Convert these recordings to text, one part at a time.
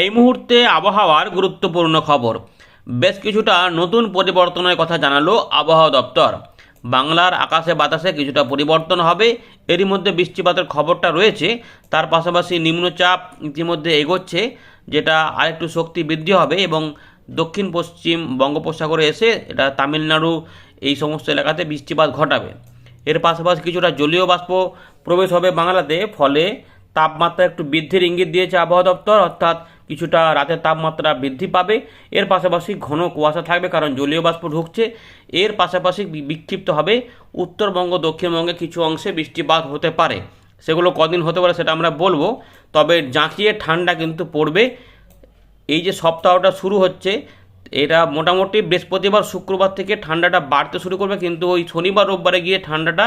এই মুহূর্তে আবহাওয়ার গুরুত্বপূর্ণ খবর। বেশ কিছুটা নতুন পরিবর্তনের কথা জানালো আবহাওয়া দপ্তর। বাংলার আকাশে বাতাসে কিছুটা পরিবর্তন হবে, এরই মধ্যে বৃষ্টিপাতের খবরটা রয়েছে। তার পাশাপাশি নিম্নচাপ ইতিমধ্যে এগোচ্ছে, যেটা আরেকটু শক্তি বৃদ্ধি হবে এবং দক্ষিণ পশ্চিম বঙ্গোপসাগরে এসে এটা তামিলনাড়ু, এই সমস্ত এলাকাতে বৃষ্টিপাত ঘটাবে। এর পাশাপাশি কিছুটা জলীয় বাষ্প প্রবেশ হবে বাংলাতে, ফলে তাপমাত্রা একটু বৃদ্ধির ইঙ্গিত দিয়েছে আবহাওয়া দপ্তর, অর্থাৎ কিছুটা রাতের তাপমাত্রা বৃদ্ধি পাবে। এর পাশাপাশি ঘন কুয়াশা থাকবে কারণ জলীয় বাষ্প ঢুকছে। এর পাশাপাশি বিক্ষিপ্ত হবে উত্তরবঙ্গ দক্ষিণবঙ্গে কিছু অংশে বৃষ্টিপাত হতে পারে। সেগুলো কদিন হতে পারে সেটা আমরা বলব। তবে জাঁকিয়ে ঠান্ডা কিন্তু পড়বে। এই যে সপ্তাহটা শুরু হচ্ছে, এটা মোটামুটি বৃহস্পতিবার, শুক্রবার থেকে ঠান্ডাটা বাড়তে শুরু করবে। কিন্তু ওই শনিবার, রোববারে গিয়ে ঠান্ডাটা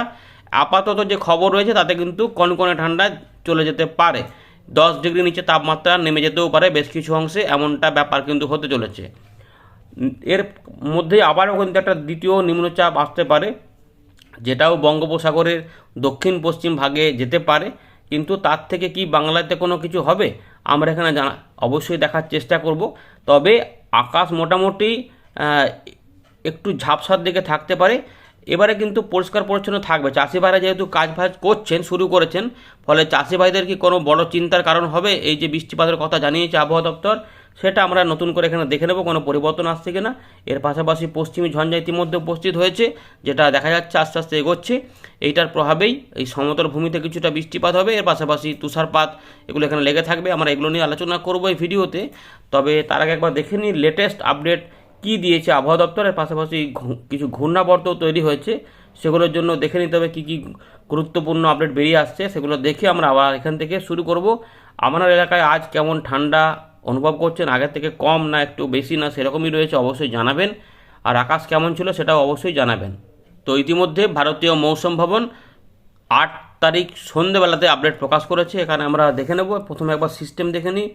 আপাতত যে খবর রয়েছে, তাতে কিন্তু কনকনে ঠান্ডা চলে যেতে পারে। দশ ডিগ্রি নিচে তাপমাত্রা নেমে যেতেও পারে বেশ কিছু অংশে, এমনটা ব্যাপার কিন্তু হতে চলেছে। এর মধ্যে আবারও কিন্তু একটা দ্বিতীয় নিম্নচাপ আসতে পারে, যেটাও বঙ্গোপসাগরের দক্ষিণ পশ্চিম ভাগে যেতে পারে। কিন্তু তার থেকে কি বাংলাতে কোনো কিছু হবে, আমরা এখানে জানা, অবশ্যই দেখার চেষ্টা করব। তবে আকাশ মোটামুটি একটু ঝাপসার দিকে থাকতে পারে। এবারে কিন্তু পরিষ্কার পরিচ্ছন্ন থাকবে। চাষি ভাইরা যেহেতু কাজ ফাজ করছেন, শুরু করেছেন, ফলে চাষি ভাইদের কি কোনো বড় চিন্তার কারণ হবে? এই যে বৃষ্টিপাতের কথা জানিয়েছে আবহাওয়া দপ্তর, সেটা আমরা নতুন করে এখানে দেখে নেব, কোনো পরিবর্তন আসছে কিনা। এর পাশাপাশি পশ্চিমী ঝঞ্ঝা ইতিমধ্যে উপস্থিত হয়েছে, যেটা দেখা যাচ্ছে আস্তে আস্তে এগোচ্ছে। এইটার প্রভাবেই এই সমতল ভূমিতে কিছুটা বৃষ্টিপাত হবে। এর পাশাপাশি তুষারপাত এগুলো এখানে লেগে থাকবে। আমরা এগুলো নিয়ে আলোচনা করব এই ভিডিওতে। তবে তার আগে একবার দেখে নিই লেটেস্ট আপডেট কি দিয়েছে? আবহাওয়া দপ্তরের পাশাপাশি কিছু ঘূর্ণাবর্ত তৈরি হয়েছে। সেগুলোর জন্য দেখে নিতে হবে কী কী গুরুত্বপূর্ণ আপডেট বেরিয়ে আসছে, সেগুলো দেখে আমরা আবার এখান থেকে শুরু করব। আপনার এলাকায় আজ কেমন ঠান্ডা অনুভব করছেন? আগের থেকে কম না একটু বেশি না সেরকমই রয়েছে অবশ্যই জানাবেন। আর আকাশ কেমন ছিল সেটাও অবশ্যই জানাবেন। তো ইতিমধ্যে ভারতীয় মৌসুম ভবন আট তারিখ সন্ধেবেলাতে আপডেট প্রকাশ করেছে। এখানে আমরা দেখে নেব। প্রথমে একবার সিস্টেম দেখে নিই।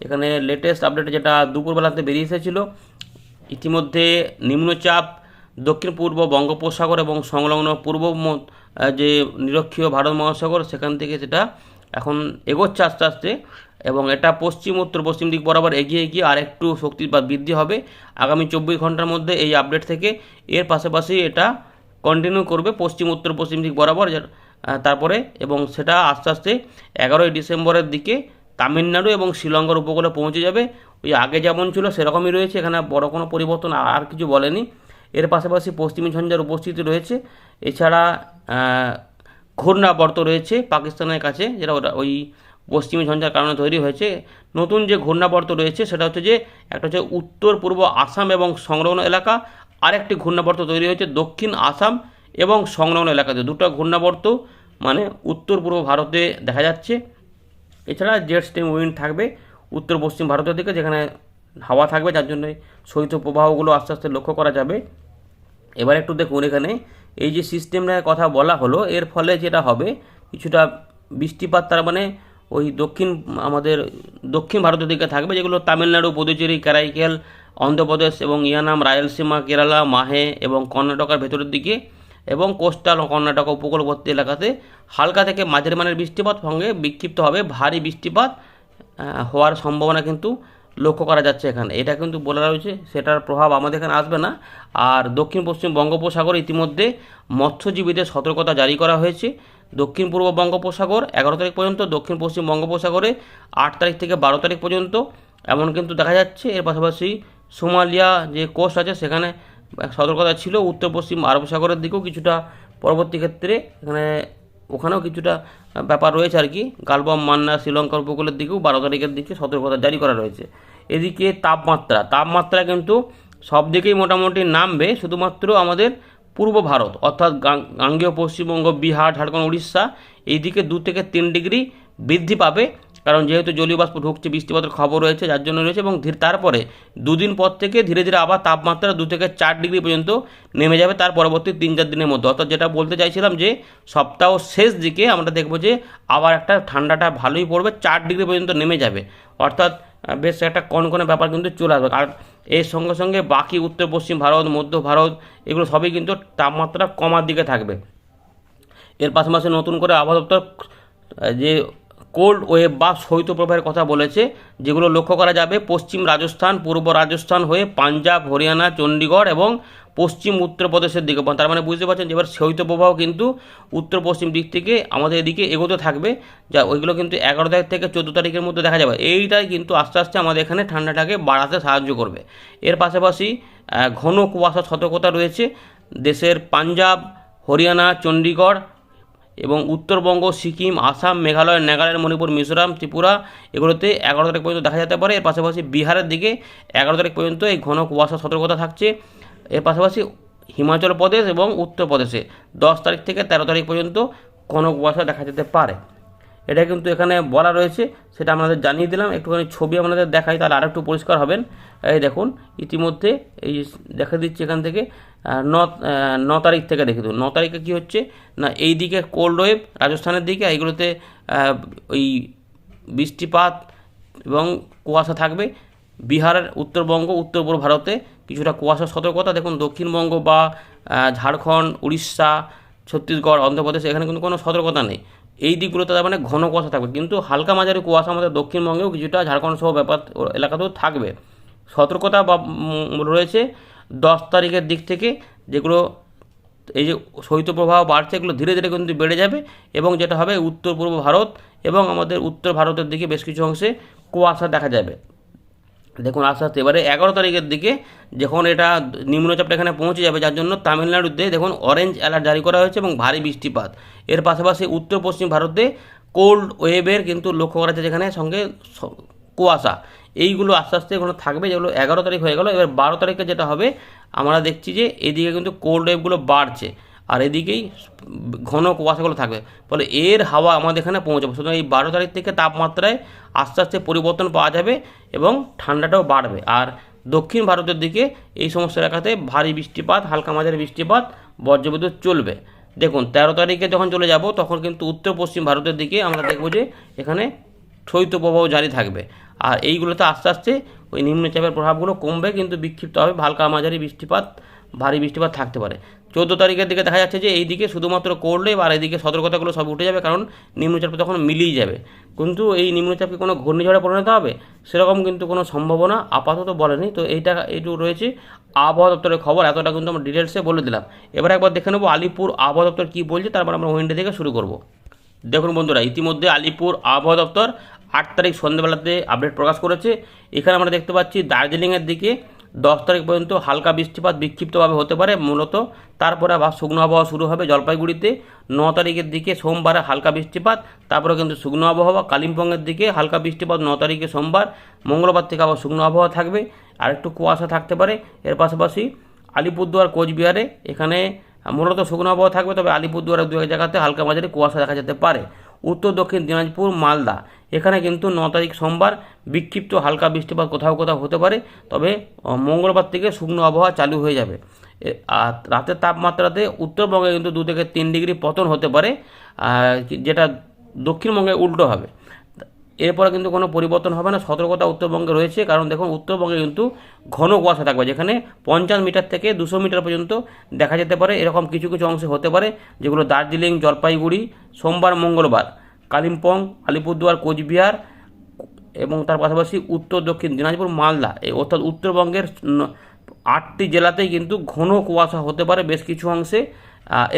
এখানে লেটেস্ট আপডেট যেটা দুপুরবেলাতে বেরিয়ে এসেছিল ইতিমধ্যে নিম্নচাপ দক্ষিণ পূর্ব বঙ্গোপসাগর এবং সংলগ্ন পূর্ব যে নিরক্ষীয় ভারত মহাসাগর, সেখান থেকে সেটা এখন এগোচ্ছে আস্তে আস্তে এবং এটা পশ্চিম, উত্তর, পশ্চিম দিক বরাবর এগিয়ে গিয়ে আরেকটু শক্তি বা বৃদ্ধি হবে। আগামী চব্বিশ ঘণ্টার মধ্যে এই আপডেট থেকে এর পাশাপাশি এটা কন্টিনিউ করবে পশ্চিম, উত্তর, পশ্চিম দিক বরাবর তারপরে এবং সেটা আস্তে আস্তে এগারোই ডিসেম্বরের দিকে তামিলনাড়ু এবং শ্রীলঙ্কার উপকূলে পৌঁছে যাবে। ওই আগে যেমন ছিল সেরকমই রয়েছে, এখানে বড় কোনো পরিবর্তন আর কিছু বলেনি। এর পাশাপাশি পশ্চিমী ঝঞ্ঝার উপস্থিতি রয়েছে। এছাড়া ঘূর্ণাবর্ত রয়েছে পাকিস্তানের কাছে, যেটা ওটা ওই পশ্চিমী ঝঞ্ঝার কারণে তৈরি হয়েছে। নতুন যে ঘূর্ণাবর্ত রয়েছে, সেটা হচ্ছে যে একটা হচ্ছে উত্তর, পূর্ব আসাম এবং সংলগ্ন এলাকা। আরেকটি ঘূর্ণাবর্ত তৈরি হয়েছে দক্ষিণ আসাম এবং সংলগ্ন এলাকাতে। দুটো ঘূর্ণাবর্ত মানে উত্তর, পূর্ব ভারতে দেখা যাচ্ছে। এছাড়া জেট স্টিম উইন্ড থাকবে। উত্তর পশ্চিম ভারতের দিকে, যেখানে হাওয়া থাকবে, যার জন্য শৈত্য প্রবাহগুলো আস্তে আস্তে লক্ষ্য করা যাবে। এবার একটু দেখুন এখানে, এই যে সিস্টেমটার কথা বলা হলো, এর ফলে যেটা হবে, কিছুটা বৃষ্টিপাত তার মানে ওই দক্ষিণ, আমাদের দক্ষিণ ভারতের দিকে থাকবে, যেগুলো তামিলনাড়ু, পুদুচেরি, কারাইকেল, অন্ধ্রপ্রদেশ এবং ইয়ানাম, রায়লসীমা, কেরালা, মাহে এবং কর্ণাটকের ভেতরের দিকে এবং কোস্টাল কর্ণাটক উপকূলবর্তী এলাকাতে হালকা থেকে মাঝের মানের বৃষ্টিপাত সঙ্গে বিক্ষিপ্ত হবে, ভারী বৃষ্টিপাত। হওয়ার সম্ভাবনা কিন্তু লক্ষ্য করা যাচ্ছে এখানে। এটা কিন্তু বলা রয়েছে, সেটার প্রভাব আমাদের এখানে আসবে না। আর দক্ষিণ পশ্চিম বঙ্গোপসাগর ইতিমধ্যে মৎস্যজীবীদের সতর্কতা জারি করা হয়েছে। দক্ষিণ পূর্ব বঙ্গোপসাগর এগারো তারিখ পর্যন্ত, দক্ষিণ পশ্চিম বঙ্গোপসাগরে আট তারিখ থেকে বারো তারিখ পর্যন্ত। এমন কিন্তু দেখা যাচ্ছে, এর পাশাপাশি সোমালিয়া যে কোস্ট আছে, সেখানে সতর্কতা ছিল। উত্তর পশ্চিম আরব সাগরের দিকেও কিছুটা পরবর্তী ক্ষেত্রে এখানে ওখানেও কিছুটা ব্যাপার রয়েছে আর কি। গালবাম, মান্না, শ্রীলঙ্কার উপকূলের দিকেও বারো তারিখের দিকে সতর্কতা জারি করা রয়েছে। এদিকে তাপমাত্রা তাপমাত্রা কিন্তু সব দিকেই মোটামুটি নামবে, শুধুমাত্র আমাদের পূর্ব ভারত, অর্থাৎ গাঙ্গেয় পশ্চিমবঙ্গ, বিহার, ঝাড়খণ্ড, উড়িষ্যা, এইদিকে দু থেকে তিন ডিগ্রি বৃদ্ধি পাবে। কারণ যেহেতু জলীয় বাষ্প ঢুকছে, বৃষ্টিপাতের খবর রয়েছে, যার জন্য রয়েছে এবং ধীরে তারপরে দুদিন পর থেকে ধীরে ধীরে আবার তাপমাত্রা দু থেকে চার ডিগ্রি পর্যন্ত নেমে যাবে তার পরবর্তী তিন চার দিনের মধ্যে। অর্থাৎ যেটা বলতে চাইছিলাম যে সপ্তাহ শেষ দিকে আমরা দেখব যে আবার একটা ঠান্ডাটা ভালোই পড়বে, চার ডিগ্রি পর্যন্ত নেমে যাবে। অর্থাৎ বেশ একটা কনকনে ব্যাপার কিন্তু চলে আসবে। আর এর সঙ্গে সঙ্গে বাকি উত্তর, পশ্চিম ভারত, মধ্য ভারত, এগুলো সবই কিন্তু তাপমাত্রা কমার দিকে থাকবে। এর পাশাপাশি নতুন করে আবহাওয়া দপ্তর যে কোল্ড ওয়েভ বা শৈত্যপ্রবাহের কথা বলেছে, যেগুলো লক্ষ্য করা যাবে পশ্চিম রাজস্থান, পূর্ব রাজস্থান হয়ে পাঞ্জাব, হরিয়ানা, চণ্ডীগড় এবং পশ্চিম উত্তরপ্রদেশের দিকে। তার মানে বুঝতে পারছেন যে এবার শৈত্যপ্রবাহ কিন্তু উত্তর পশ্চিম দিক থেকে আমাদের এদিকে এগোতে থাকবে, যা ওইগুলো কিন্তু এগারো তারিখ থেকে চোদ্দ তারিখের মধ্যে দেখা যাবে। এইটাই কিন্তু আস্তে আস্তে আমাদের এখানে ঠান্ডাটাকে বাড়াতে সাহায্য করবে। এর পাশাপাশি ঘন কুয়াশা সতর্কতা রয়েছে। দেশের পাঞ্জাব, হরিয়ানা, চণ্ডীগড় এবং উত্তরবঙ্গ, সিকিম, আসাম, মেঘালয়, নাগাল্যান্ড, মণিপুর, মিজোরাম, ত্রিপুরা এগুলোতে এগারো তারিখ পর্যন্ত দেখা যেতে পারে। এর পাশাপাশি বিহারের দিকে এগারো তারিখ পর্যন্ত এই ঘন কুয়াশা সতর্কতা থাকছে। এর পাশাপাশি হিমাচল প্রদেশ এবং উত্তরপ্রদেশে দশ তারিখ থেকে তেরো তারিখ পর্যন্ত ঘন কুয়াশা দেখা যেতে পারে। এটা কিন্তু এখানে বলা রয়েছে, সেটা আপনাদের জানিয়ে দিলাম। একটুখানি ছবি আপনাদের দেখাই, তাহলে আরেকটু পরিষ্কার হবেন। এই দেখুন, ইতিমধ্যে এই দেখা দিচ্ছি এখান থেকে। ন ন তারিখ থেকে দেখে দিন ন তারিখে কী হচ্ছে? না, এই দিকে কোল্ড ওয়েভ রাজস্থানের দিকে এইগুলোতে ওই বৃষ্টিপাত এবং কুয়াশা থাকবে। বিহারের উত্তরবঙ্গ, উত্তর পূর্ব ভারতে কিছুটা কুয়াশা সতর্কতা। দেখুন, দক্ষিণবঙ্গ বা ঝাড়খণ্ড, উড়িষ্যা, ছত্তিশগড়, অন্ধ্রপ্রদেশ, এখানে কিন্তু কোনো সতর্কতা নেই। এই দিকগুলোতে তার মানে ঘন কুয়াশা থাকবে। কিন্তু হালকা মাঝারি কুয়াশা আমাদের দক্ষিণবঙ্গেও কিছুটা ঝাড়খণ্ড সহ ব্যাপার এলাকাতেও থাকবে। সতর্কতা বা রয়েছে। দশ তারিখের দিক থেকে যেগুলো এই যে শৈত্যপ্রবাহ বাড়ছে এগুলো ধীরে ধীরে কিন্তু বেড়ে যাবে এবং যেটা হবে উত্তর পূর্ব ভারত এবং আমাদের উত্তর ভারতের দিকে বেশ কিছু অংশে কুয়াশা দেখা যাবে। দেখুন আস্তে আস্তে এবারে এগারো তারিখের দিকে যখন এটা নিম্নচাপটা এখানে পৌঁছে যাবে, যার জন্য তামিলনাড়ুতে দেখুন অরেঞ্জ অ্যালার্ট জারি করা হয়েছে এবং ভারী বৃষ্টিপাত। এর পাশাপাশি উত্তর পশ্চিম ভারতে কোল্ড ওয়েভের কিন্তু লক্ষ্য করা যাচ্ছে যেখানে সঙ্গে কুয়াশা। এইগুলো আস্তে আস্তে এগুলো থাকবে, যেগুলো এগারো তারিখ হয়ে গেল। এবার বারো তারিখে যেটা হবে, আমরা দেখছি যে এদিকে কিন্তু কোল্ড ওয়েভগুলো বাড়ছে, আর এদিকেই ঘন কুয়াশাগুলো থাকবে। ফলে এর হাওয়া আমাদের এখানে পৌঁছাবে। সুতরাং এই বারো তারিখ থেকে তাপমাত্রায় আস্তে আস্তে পরিবর্তন পাওয়া যাবে এবং ঠান্ডাটাও বাড়বে। আর দক্ষিণ ভারতের দিকে এই সমস্ত এলাকাতে ভারী বৃষ্টিপাত, হালকা মাঝারি বৃষ্টিপাত, বজ্রবিদ্যুৎ চলবে। দেখুন, তেরো তারিখে যখন চলে যাব, তখন কিন্তু উত্তর পশ্চিম ভারতের দিকে আমরা দেখব যে এখানে শৈত্যপ্রবাহ জারি থাকবে। আর এইগুলোতে আস্তে আস্তে ওই নিম্নচাপের প্রভাবগুলো কমবে, কিন্তু বিক্ষিপ্ত হবে। হালকা মাঝারি বৃষ্টিপাত, ভারী বৃষ্টিপাত থাকতে পারে। চোদ্দ তারিখের দিকে দেখা যাচ্ছে যে এই দিকে শুধুমাত্র করলে আর এইদিকে সতর্কতাগুলো সব উঠে যাবে, কারণ নিম্নচাপটা তখন মিলিয়ে যাবে। কিন্তু এই নিম্নচাপকে কোনো ঘূর্ণিঝড়ে পরিণত হবে সেরকম কিন্তু কোনো সম্ভাবনা আপাতত বলেনি। তো এইটা, এইটুকু রয়েছে। আবহাওয়া দপ্তরের খবর, এতটা কিন্তু আমরা ডিটেলসে বলে দিলাম। এবার একবার দেখে নেব আলিপুর আবহাওয়া দপ্তর কী বলছে, তারপর আমরা উইন্ডে থেকে শুরু করব। দেখুন বন্ধুরা, ইতিমধ্যে আলিপুর আবহাওয়া দপ্তর আট তারিখ সন্ধ্যেবেলাতে আপডেট প্রকাশ করেছে। এখানে আমরা দেখতে পাচ্ছি, দার্জিলিংয়ের দিকে দশ তারিখ পর্যন্ত হালকা বৃষ্টিপাত বিক্ষিপ্তভাবে হতে পারে মূলত। তারপরে আবার শুকনো আবহাওয়া শুরু হবে জলপাইগুড়িতে। ন তারিখের দিকে সোমবারে হালকা বৃষ্টিপাত, তারপরে কিন্তু শুকনো আবহাওয়া। কালিম্পংয়ের দিকে হালকা বৃষ্টিপাত ন তারিখে সোমবার। মঙ্গলবার থেকে আবার শুকনো আবহাওয়া থাকবে। আর একটু কুয়াশা থাকতে পারে। এর পাশাপাশি আলিপুরদুয়ার, কোচবিহারে এখানে মূলত শুকনো আবহাওয়া থাকবে। তবে আলিপুরদুয়ারের দু এক জায়গাতে হালকা মাঝারি কুয়াশা দেখা যেতে পারে। উত্তর, দক্ষিণ, দিনাজপুর, মালদা এখানে কিন্তু ন তারিখ সোমবার বিক্ষিপ্ত হালকা বৃষ্টিপাত কোথাও কোথাও হতে পারে, তবে মঙ্গলবার থেকে শুকনো আবহাওয়া চালু হয়ে যাবে। আর রাতের তাপমাত্রাতে উত্তরবঙ্গে কিন্তু দু থেকে তিন ডিগ্রি পতন হতে পারে যেটা দক্ষিণবঙ্গে উল্টো হবে। এরপরে কিন্তু কোনো পরিবর্তন হবে না, সতর্কতা উত্তরবঙ্গে রয়েছে, কারণ দেখুন উত্তরবঙ্গে কিন্তু ঘন কুয়াশা থাকবে, যেখানে পঞ্চাশ মিটার থেকে দুশো মিটার পর্যন্ত দেখা যেতে পারে। এরকম কিছু কিছু অংশে হতে পারে, যেগুলো দার্জিলিং, জলপাইগুড়ি, সোমবার, মঙ্গলবার। কালিম্পং, আলিপুরদুয়ার, কোচবিহার এবং তার পাশাপাশি উত্তর, দক্ষিণ, দিনাজপুর, মালদা। এই অর্থাৎ উত্তরবঙ্গের আটটি জেলাতেই কিন্তু ঘন কুয়াশা হতে পারে বেশ কিছু অংশে।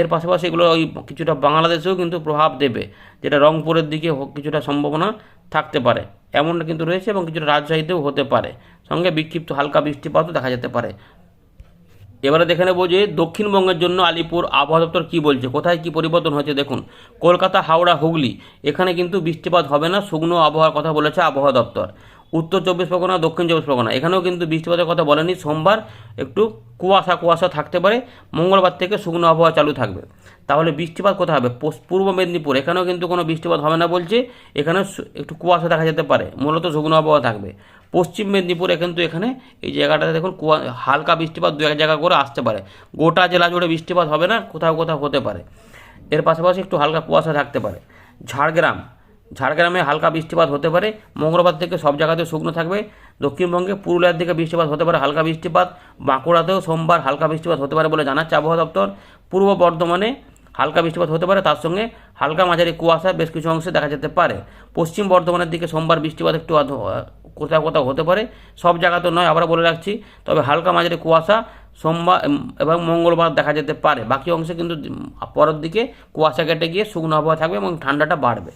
এর পাশাপাশি এগুলো ওই কিছুটা বাংলাদেশেও কিন্তু প্রভাব দেবে, যেটা রংপুরের দিকে কিছুটা সম্ভাবনা থাকতে পারে। এমনটা কিন্তু রয়েছে এবং কিছুটা রাজশাহীতেও হতে পারে। সঙ্গে বিক্ষিপ্ত হালকা বৃষ্টিপাতও দেখা যেতে পারে। এবারে দেখে নেব যে দক্ষিণবঙ্গের জন্য আলিপুর আবহাওয়া দপ্তর কী বলছে। কোথায় কী পরিবর্তন হয়েছে দেখুন। কলকাতা, হাওড়া, হুগলি, এখানে কিন্তু বৃষ্টিপাত হবে না, শুকনো আবহাওয়ার কথা বলেছে আবহাওয়া দপ্তর। উত্তর চব্বিশ পরগনা, দক্ষিণ চব্বিশ পরগনা, এখানেও কিন্তু বৃষ্টিপাতের কথা বলেনি। সোমবার একটু কুয়াশা কুয়াশা থাকতে পারে, মঙ্গলবার থেকে শুকনো আবহাওয়া চালু থাকবে। তাহলে বৃষ্টিপাত কোথায় হবে? পূর্ব মেদিনীপুর, এখানেও কিন্তু কোনো বৃষ্টিপাত হবে না বলছে এখানে একটু কুয়াশা দেখা যেতে পারে, মূলত শুকনো আবহাওয়া থাকবে। পশ্চিম মেদিনীপুরে কিন্তু এখানে এই জায়গাটাতে দেখুন হালকা বৃষ্টিপাত দু এক জায়গা করে আসতে পারে। গোটা জেলা জুড়ে বৃষ্টিপাত হবে না, কোথাও কোথাও হতে পারে। এর পাশাপাশি একটু হালকা কুয়াশা থাকতে পারে। ঝাড়গ্রাম, ঝাড়গ্রামে হালকা বৃষ্টিপাত হতে পারে। মঙ্গলবার থেকে সব জায়গাতে শুকনো থাকবে। দক্ষিণবঙ্গে পুরুলিয়ার দিকে বৃষ্টিপাত হতে পারে, হালকা বৃষ্টিপাত। বাঁকুড়াতেও সোমবার হালকা বৃষ্টিপাত হতে পারে বলে জানাচ্ছে আবহাওয়া দপ্তর। পূর্ব বর্ধমানে হালকা বৃষ্টিপাত হতে পারে, তার সঙ্গে হালকা মাঝারি কুয়াশা বেশ কিছু অংশে দেখা যেতে পারে। পশ্চিম বর্ধমানের দিকে সোমবার বৃষ্টিপাত একটু কোথাও কোথাও হতে পারে, সব জায়গাতে নয় আবার বলে রাখছি। তবে হালকা মাঝারি কুয়াশা সোমবার এবং মঙ্গলবার দেখা যেতে পারে। বাকি অংশে কিন্তু পরের দিকে কুয়াশা কেটে গিয়ে শুকনো আবহাওয়া থাকবে এবং ঠান্ডাটা বাড়বে।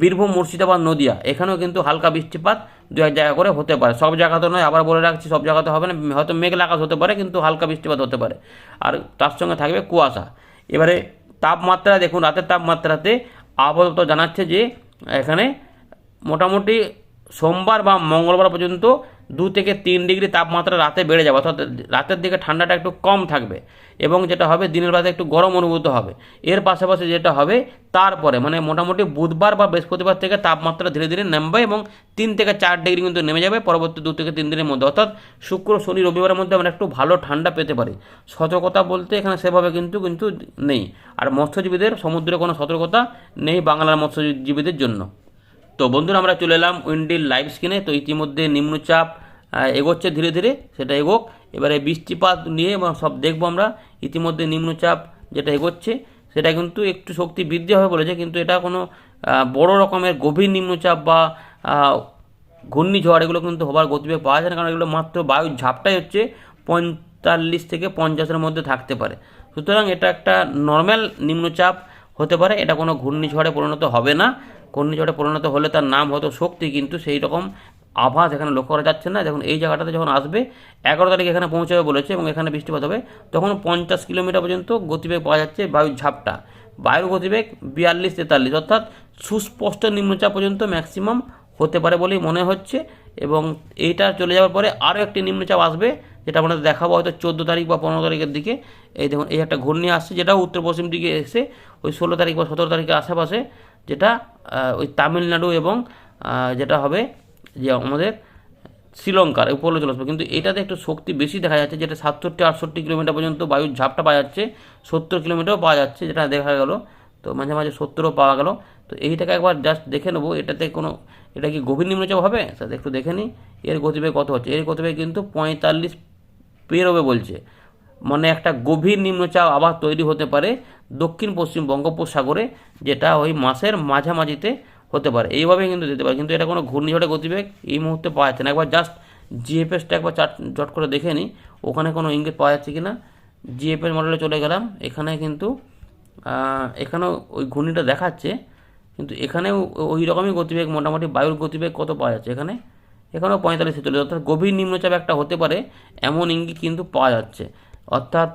বীরভূম, মুর্শিদাবাদ, নদিয়া, এখানেও কিন্তু হালকা বৃষ্টিপাত দু এক জায়গা করে হতে পারে। সব জায়গাতে নয় আবার বলে রাখছি, সব জায়গাতে হবে না। হয়তো মেঘলা আকাশ হতে পারে, কিন্তু হালকা বৃষ্টিপাত হতে পারে। আর তার সঙ্গে থাকবে কুয়াশা। এবারে তাপমাত্রা দেখুন রাতের তাপমাত্রাতে আপাতত জানাচ্ছে যে এখানে মোটামুটি সোমবার বা মঙ্গলবার পর্যন্ত দু থেকে তিন ডিগ্রি তাপমাত্রা রাতে বেড়ে যাবে, অর্থাৎ রাতের দিকে ঠান্ডাটা একটু কম থাকবে এবং যেটা হবে দিনের বেলাতে একটু গরম অনুভূত হবে। এর পাশাপাশি যেটা হবে, তারপরে মানে মোটামুটি বুধবার বা বৃহস্পতিবার থেকে তাপমাত্রা ধীরে ধীরে নামবে এবং তিন থেকে চার ডিগ্রি কিন্তু নেমে যাবে পরবর্তী দু থেকে তিন দিনের মধ্যে। অর্থাৎ শুক্র, শনি, রবিবারের মধ্যে আমরা একটু ভালো ঠান্ডা পেতে পারি। সতর্কতা বলতে এখানে সেভাবে কিন্তু কিন্তু নেই। আর মৎস্যজীবীদের, সমুদ্রে কোনো সতর্কতা নেই বাংলার মৎস্যজীবীদের জন্য। তো বন্ধুরা, আমরা চলে এলাম উইন্ডিল লাইভ স্ক্রিনে। তো ইতিমধ্যে নিম্নচাপ এগোচ্ছে ধীরে ধীরে, সেটা এগোক। এবারে বৃষ্টিপাত নিয়ে সব দেখব আমরা। ইতিমধ্যে নিম্নচাপ যেটা এগোচ্ছে, সেটা কিন্তু একটু শক্তি বৃদ্ধি হবে বলেছে, কিন্তু এটা কোনো বড় রকমের গভীর নিম্নচাপ বা ঘূর্ণিঝড় এগুলো কিন্তু হবার গতিবেগ পাওয়া যায় না, কারণ এগুলো মাত্র বায়ুর ঝাপটাই হচ্ছে পঁয়তাল্লিশ থেকে পঞ্চাশের মধ্যে থাকতে পারে। সুতরাং এটা একটা নর্মাল নিম্নচাপ হতে পারে, এটা কোনো ঘূর্ণিঝড়ে পরিণত হবে না। ঘূর্ণিঝড়ে পরিণত হলে তার নাম হয়তো শক্তি, কিন্তু সেই রকম আভাস এখানে লক্ষ্য করা যাচ্ছে না। যখন এই জায়গাটাতে যখন আসবে, এগারো তারিখ এখানে পৌঁছাবে বলেছে এবং এখানে বৃষ্টিপাত হবে। তখন পঞ্চাশ কিলোমিটার পর্যন্ত গতিবেগ পাওয়া যাচ্ছে বায়ুর ঝাপটা। বায়ুর গতিবেগ বিয়াল্লিশ তেতাল্লিশ, অর্থাৎ সুস্পষ্ট নিম্নচাপ পর্যন্ত ম্যাক্সিমাম হতে পারে বলেই মনে হচ্ছে এবং এইটা চলে যাওয়ার পরে আরও একটি নিম্নচাপ আসবে, যেটা আপনাদের দেখাবো হয়তো চোদ্দ তারিখ বা পনেরো তারিখের দিকে। এই দেখুন, এই একটা ঘূর্ণি আসছে যেটাও উত্তর পশ্চিম দিকে এসে ওই ষোলো তারিখ বা সতেরো তারিখের আশেপাশে, যেটা ওই তামিলনাড়ু এবং যেটা হবে যে আমাদের শ্রীলঙ্কার উপরে চলে আসবে। কিন্তু এটাতে একটু শক্তি বেশি দেখা যাচ্ছে, যেটা সাতষট্টি, আটষট্টি কিলোমিটার পর্যন্ত বায়ুর ঝাপটা পাওয়া যাচ্ছে, সত্তর কিলোমিটারও পাওয়া যাচ্ছে, যেটা দেখা গেল। তো মাঝে মাঝে সত্তরও পাওয়া গেল। তো এইটাকে একবার জাস্ট দেখে নেব, এটাতে কোনো, এটা কি গভীর নিম্নচাপ হবে? সেটা একটু দেখে নিই, এর গতিবেগ কত হচ্ছে? এর গতিবেগ কিন্তু পঁয়তাল্লিশ পেরোবে বলছে। মানে একটা গভীর নিম্নচাপ আবার তৈরি হতে পারে দক্ষিণ পশ্চিম বঙ্গোপসাগরে, যেটা ওই মাসের মাঝামাঝিতে হতে পারে। এইভাবে কিন্তু যেতে পারে। কিন্তু এটা কোনো ঘূর্ণিঝড়ে গতিবেগ এই মুহূর্তে পাওয়া যাচ্ছে না। একবার জাস্ট জিএফএসটা একবার চাট জট করে দেখে নিই ওখানে কোনো ইঙ্গিত পাওয়া যাচ্ছে কি না জিএফএস মডেলে চলে গেলাম। এখানে কিন্তু এখানেও ওই ঘূর্ণিটা দেখাচ্ছে। কিন্তু এখানেও ওই রকমই গতিবেগ, মোটামুটি বায়ুর গতিবেগ কত পাওয়া যাচ্ছে এখানে? এখানেও পঁয়তাল্লিশ ছেচল্লিশ অর্থাৎ গভীর নিম্নচাপ একটা হতে পারে, এমন ইঙ্গিত কিন্তু পাওয়া যাচ্ছে। অর্থাৎ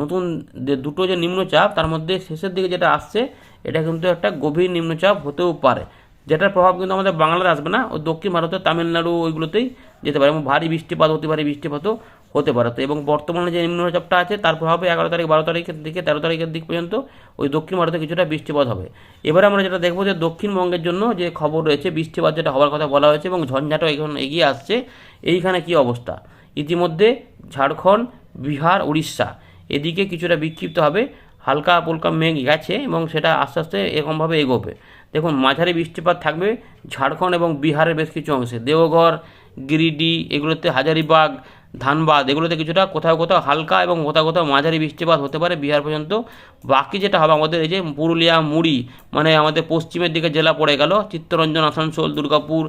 নতুন যে দুটো যে নিম্নচাপ, তার মধ্যে শেষের দিকে যেটা আসছে এটা কিন্তু একটা গভীর নিম্নচাপ হতেও পারে। যেটার প্রভাব কিন্তু আমাদের বাংলাতে আসবে না। ওই দক্ষিণ ভারতের তামিলনাড়ু ওইগুলোতেই যেতে পারে এবং ভারী বৃষ্টিপাত হতে পারে বৃষ্টিপাতও হতে পারে। তো এবং বর্তমানে যে নিম্নচাপটা আছে, তার প্রভাবে এগারো তারিখ, বারো তারিখের দিকে, তেরো তারিখের দিক পর্যন্ত ওই দক্ষিণ ভারতে কিছুটা বৃষ্টিপাত হবে। এবারে আমরা যেটা দেখব যে দক্ষিণবঙ্গের জন্য যে খবর রয়েছে, বৃষ্টিপাত যেটা হওয়ার কথা বলা হয়েছে এবং ঝঞ্ঝাটাও এখন এগিয়ে আসছে, এইখানে কি অবস্থা? ইতিমধ্যে ঝাড়খণ্ড, বিহার, উড়িষ্যা এদিকে কিছুটা বিক্ষিপ্ত হবে। হালকা পুলকা মেঘ গেছে এবং সেটা আস্তে আস্তে এরকমভাবে এগোবে। দেখুন, মাঝারি বৃষ্টিপাত থাকবে ঝাড়খণ্ড এবং বিহারের বেশ কিছু অংশে। দেওঘর, গিরিডি, এগুলোতে হাজারিবাগ, ধানবাদ, এগুলোতে কিছুটা কোথাও কোথাও হালকা এবং কোথাও কোথাও মাঝারি বৃষ্টিপাত হতে পারে বিহার পর্যন্ত। বাকি যেটা হবে আমাদের এই যে পুরুলিয়া, মুড়ি মানে আমাদের পশ্চিমের দিকে জেলা পড়ে গেল, চিত্তরঞ্জন, আসানসোল, দুর্গাপুর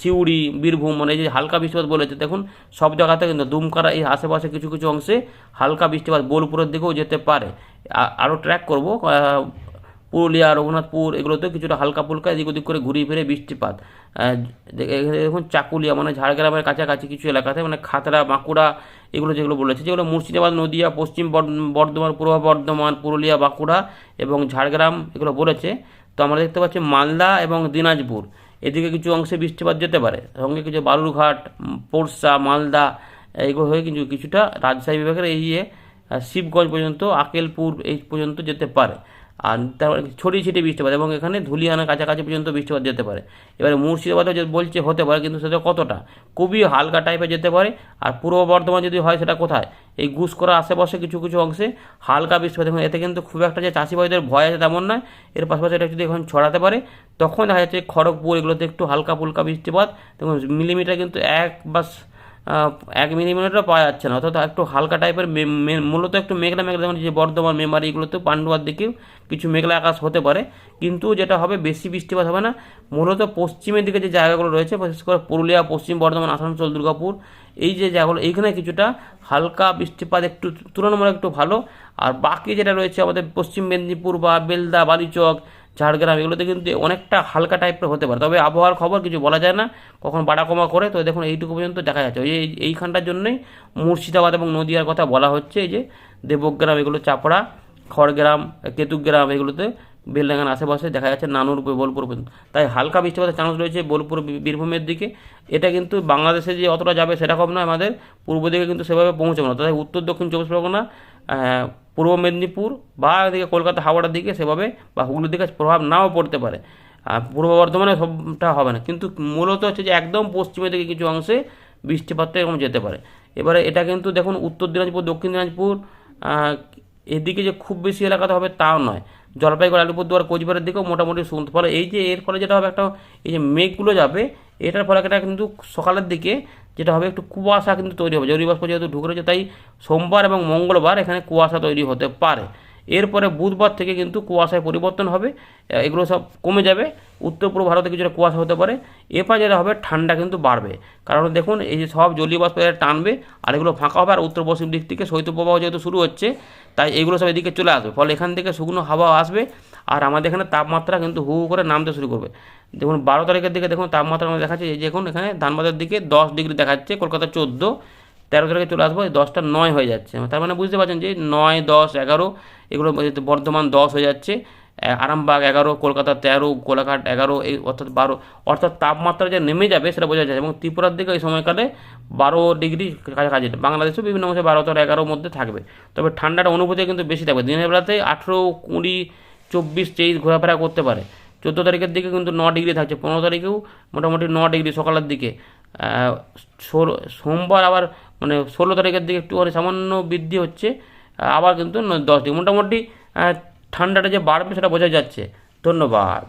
সিউড়ি, বীরভূম মানে যে হালকা বৃষ্টিপাত বলেছে, দেখুন, সব জায়গাতে কিন্তু দুমকারা এই আশেপাশে কিছু কিছু অংশে হালকা বৃষ্টিপাত বোলপুরের দিকেও যেতে পারে। আরও ট্র্যাক করব পুরুলিয়া, রঘুনাথপুর, এগুলোতে কিছুটা হালকা ফুলকা এদিক ওদিক করে ঘুরিয়ে ফিরে বৃষ্টিপাত। দেখুন, চাকুলিয়া মানে ঝাড়গ্রামের কাছাকাছি কিছু এলাকাতে মানে খাতড়া, বাঁকুড়া, এগুলো যেগুলো বলেছে, যেগুলো মুর্শিদাবাদ, নদিয়া, পশ্চিম বর্ধমান, পূর্ব বর্ধমান, পুরুলিয়া, বাঁকুড়া এবং ঝাড়গ্রাম এগুলো বলেছে। তো আমরা দেখতে পাচ্ছি মালদা এবং দিনাজপুর। এদিকে কিছু অংশে বৃষ্টিপাত যেতে পারে, সঙ্গে কিছু বালুরঘাট পোরসা, মালদা এইগুলো হয়ে কিন্তু কিছুটা রাজশাহী বিভাগের এই শিবগঞ্জ পর্যন্ত, আকেলপুর এই পর্যন্ত যেতে পারে। আর তারপরে ছড়িয়ে ছিটিয়ে বৃষ্টিপাত এবং এখানে ধুলিয়ানা কাছাকাছি পর্যন্ত বৃষ্টিপাত যেতে পারে। এবারে মুর্শিদাবাদে বলছে হতে পারে, কিন্তু সেটা কতটা? খুবই হালকা টাইপের যেতে পারে। আর পূর্ব বর্ধমান যদি হয় সেটা কোথায়? এই ঘুষকরা আশেপাশে কিছু কিছু অংশে হালকা বৃষ্টিপাত। এবং এতে কিন্তু খুব একটা যে চাষিবাইদের ভয় আছে তেমন নয়। এর পাশাপাশি এটা যদি এখন ছড়াতে পারে, তখন দেখা যাচ্ছে খড়গপুর এগুলোতে একটু হালকা ফুলকা বৃষ্টিপাত। দেখুন, মিলিমিটার কিন্তু এক বা এক মিলিমিটারও পাওয়া যাচ্ছে না। অর্থাৎ একটু হালকা টাইপের মূলত একটু মেঘলা মেঘলা, যেমন যে বর্ধমান, মেমারি এগুলোতে পান্ডুয়ার দিকেও কিছু মেঘলা আকাশ হতে পারে। কিন্তু যেটা হবে, বেশি বৃষ্টিপাত হবে না। মূলত পশ্চিমের দিকে যে জায়গাগুলো রয়েছে, বিশেষ করে পুরুলিয়া, পশ্চিম বর্ধমান, আসানসোল, দুর্গাপুর, এই যে জায়গাগুলো, এইখানে কিছুটা হালকা বৃষ্টিপাত একটু তুলনামূলক একটু ভালো। আর বাকি যেটা রয়েছে, আমাদের পশ্চিম মেদিনীপুর বা বেলদা, বালিচক ঝাড়গ্রাম, এগুলোতে কিন্তু অনেকটা হালকা টাইপের হতে পারে। তবে আবহাওয়ার খবর কিছু বলা যায় না, কখন বাড়া কমা করে, তো দেখুন এইটুকু পর্যন্ত দেখা যাচ্ছে। ওই এই- এইখানটার জন্যই মুর্শিদাবাদ এবং নদিয়ার কথা বলা হচ্ছে, এই যে দেবগ্রাম, এগুলো চাপড়া, খড়গ্রাম, কেতুগ্রাম, এগুলোতে বেলডাঙ্গান আশেপাশে দেখা যাচ্ছে নানুর বোলপুর পর্যন্ত। তাই হালকা বৃষ্টিপাতের চান্স রয়েছে বোলপুর বীরভূমের দিকে। এটা কিন্তু বাংলাদেশে যে অতটা যাবে সেরকম নয়, আমাদের পূর্ব দিকে কিন্তু সেভাবে পৌঁছবে না। তাই উত্তর, দক্ষিণ, চব্বিশ পরগনা পূর্ব মেদিনীপুর বা এদিকে কলকাতা হাওড়ার দিকে সেভাবে বা হুগলির দিকে প্রভাব নাও পড়তে পারে। আর পূর্ব বর্ধমানে সবটা হবে না। কিন্তু মূলত হচ্ছে যে একদম পশ্চিমের দিকে কিছু অংশে বৃষ্টিপাতটা এরকম যেতে পারে। এবারে এটা কিন্তু দেখুন উত্তর দিনাজপুর, দক্ষিণ দিনাজপুর এদিকে যে খুব বেশি এলাকাতে হবে তাও নয়। জলপাইগুড়ি, আলিপুরদুয়ার, কোচবিহারের দিকেও মোটামুটি শুনতে ফলে এই যে এর ফলে যেটা হবে একটা এই যে মেঘগুলো যাবে এটার ফলে একটা কিন্তু সকালের দিকে যেটা হবে একটু কুয়াশা কিন্তু তৈরি হবে। বাষ্প যেহেতু ঢুকে রয়েছে, তাই সোমবার এবং মঙ্গলবার এখানে কুয়াশা তৈরি হতে পারে। এরপরে বুধবার থেকে কিন্তু কুয়াশায় পরিবর্তন হবে। এগুলো সব কমে যাবে। উত্তর পূর্ব ভারতে কিছুটা কুয়াশা হতে পারে। এরপর যেটা হবে, ঠান্ডা কিন্তু বাড়বে। কারণ দেখুন, এই যে সব জলীয় বাষ্প টানবে আর এগুলো ফাঁকা হবে আর উত্তর পশ্চিম দিক থেকে শৈত্যপ্রবাহ যেহেতু শুরু হচ্ছে, তাই এগুলো সব এদিকে চলে আসবে। ফলে এখান থেকে শুকনো হাওয়া আসবে আর আমাদের এখানে তাপমাত্রা কিন্তু হু করে নামতে শুরু করবে। দেখুন বারো তারিখের দিকে দেখুন তাপমাত্রা আমাদের দেখাচ্ছে, এই দেখুন এখানে ধানবাদের দিকে দশ ডিগ্রি দেখাচ্ছে, কলকাতা চোদ্দ, তেরো তারিখে চলে আসব দশটা নয় হয়ে যাচ্ছে। তার মানে বুঝতে পারছেন যে নয়, দশ, এগারো, এগুলো বর্ধমান দশ হয়ে যাচ্ছে আরামবাগ এগারো, কলকাতা তেরো কোলাঘাট এগারো, এই অর্থাৎ বারো, অর্থাৎ তাপমাত্রা যে নেমে যাবে সেটা বোঝা যায় এবং ত্রিপুরার দিকে এই সময়কালে বারো ডিগ্রি কাছাকাছি, বাংলাদেশেও বিভিন্ন অংশে বারো তেরো এগারোর মধ্যে থাকবে। তবে ঠান্ডাটা অনুভূতি কিন্তু বেশি থাকবে। দিনের বেলাতে আঠেরো, কুড়ি, চব্বিশ, তেইশ ঘোরাফেরা করতে পারে। চোদ্দ তারিখের দিকে কিন্তু ন ডিগ্রি থাকছে, পনেরো তারিখেও মোটামুটি ন ডিগ্রি সকালের দিকে। ষোলো, সোমবার আবার মানে ষোলো তারিখের দিকে একটু সামান্য বৃদ্ধি হচ্ছে আবার কিন্তু দশ ডিগ্রি মোটামুটি ঠান্ডাটা যে বাড়বে সেটা বোঝা যাচ্ছে। ধন্যবাদ।